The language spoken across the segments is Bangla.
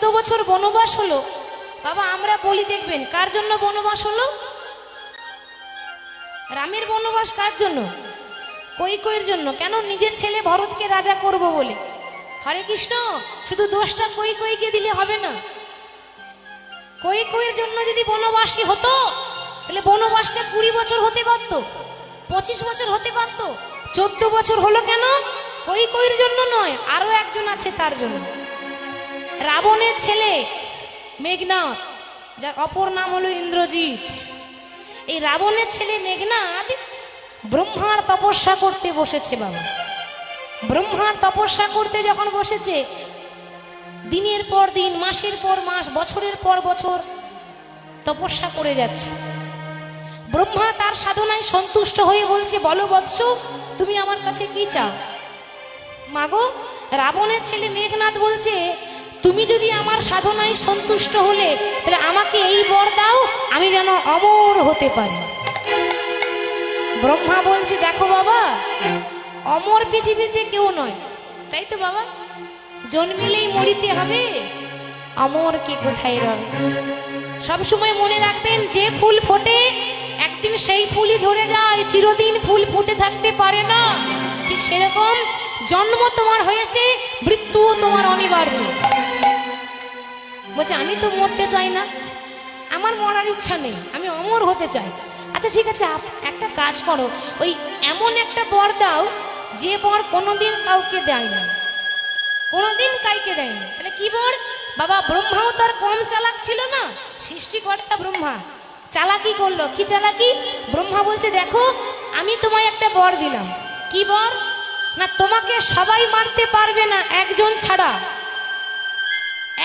চোদ্দ বছর বনবাস হলো? বাবা, আমরা বলি দেখবেন, কার জন্য বনবাস হলো? রামের বনবাস কার জন্য? কৈকইয়ের জন্য। কেন নিজের ছেলে ভরতকে রাজা করব বলে? হরে কৃষ্ণ, শুধু দোষটা কৈকইকে দিলে হবে না। কৈকইয়ের জন্য যদি বনবাসী হতো, তাহলে বনবাসটা কুড়ি বছর হতে পারতো, পঁচিশ বছর হতে পারতো, চোদ্দ বছর হলো কেন? কৈকইয়ের জন্য নয়, আরও একজন আছে তার জন্য। রাবণের ছেলে মেঘনাথ যার অপর নাম হলো ইন্দ্রজিৎ। এই রাবণের ছেলে মেঘনাথ ব্রহ্মার তপস্যা করতে বসেছে বাবা। ব্রহ্মার তপস্যা করতে যখন বসেছে, দিনের পর দিন, মাসের পর মাস, বছরের পর বছর তপস্যা করে যাচ্ছে। ব্রহ্মা তার সাধনায় সন্তুষ্ট হয়ে বলছে, বলো বৎস, তুমি আমার কাছে কি চাও? মাগো, রাবণের ছেলে মেঘনাথ বলছে তুমি যদি আমার সাধনায় সন্তুষ্ট হলে, তাহলে আমাকে এই বর দাও, আমি যেন অমর হতে পারি। ব্রহ্মা বলছে, দেখো বাবা, অমর পৃথিবীতে কেউ নয়। তাই তো বাবা, জন্মিলেই মরিতে হবে, অমর কে কোথায় রবে? সবসময় মনে রাখবেন, যে ফুল ফোটে, একদিন সেই ফুলই ঝরে যায়, চিরদিন ফুল ফুটে থাকতে পারে না। ঠিক সেরকম জন্ম তোমার হয়েছে, মৃত্যুও তোমার অনিবার্য। বলছে, আমি তো মরতে চাই না। আমার মরার ইচ্ছা নেই। আমি অমর হতে চাই। আচ্ছা ঠিক আছে একটা কাজ করো। ওই এমন একটা বর দাও, যে বর কোনোদিন কাউকে দেয় না। কোনোদিন কাইকে দেয়নি তাহলে কি বর? বাবা, ব্রহ্মাও তার কম চালাক ছিল না। সৃষ্টিকর্তা ব্রহ্মা। চালাকি করল। কি চালাকি? ব্রহ্মা বলছে, দেখো, আমি তোমায় একটা বর দিলাম। কি বর? না, তোমাকে সবাই মারতে পারবে না, একজন ছাড়া।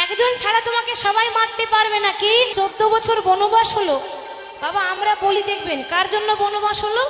একজন ছাড়া তোমাকে সবাই মারতে পারবে না কি? চোদ্দ বছর বনবাস হলো। বাবা, আমরা বলি দেখবেন, কার জন্য বনবাস হলো?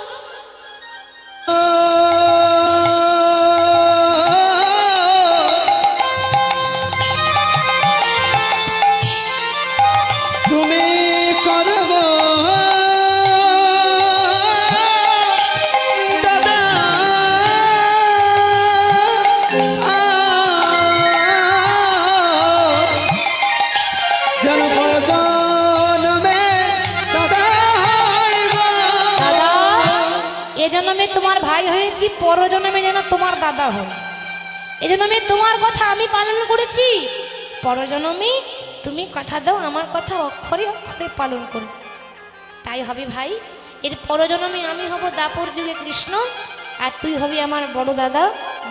তোমার ভাই হয়েছি, পরজন্মে যেন তোমার দাদা হই। এই আমি তোমার কথা আমি পালন করেছি, পরজন্মে তুমি কথা দাও, আমার কথা অক্ষরে অক্ষরে পালন করো। তাই হবে ভাই, এর পরজন্মে আমি হব দাপর যুগে কৃষ্ণ, আর তুই হবি আমার বড় দাদা।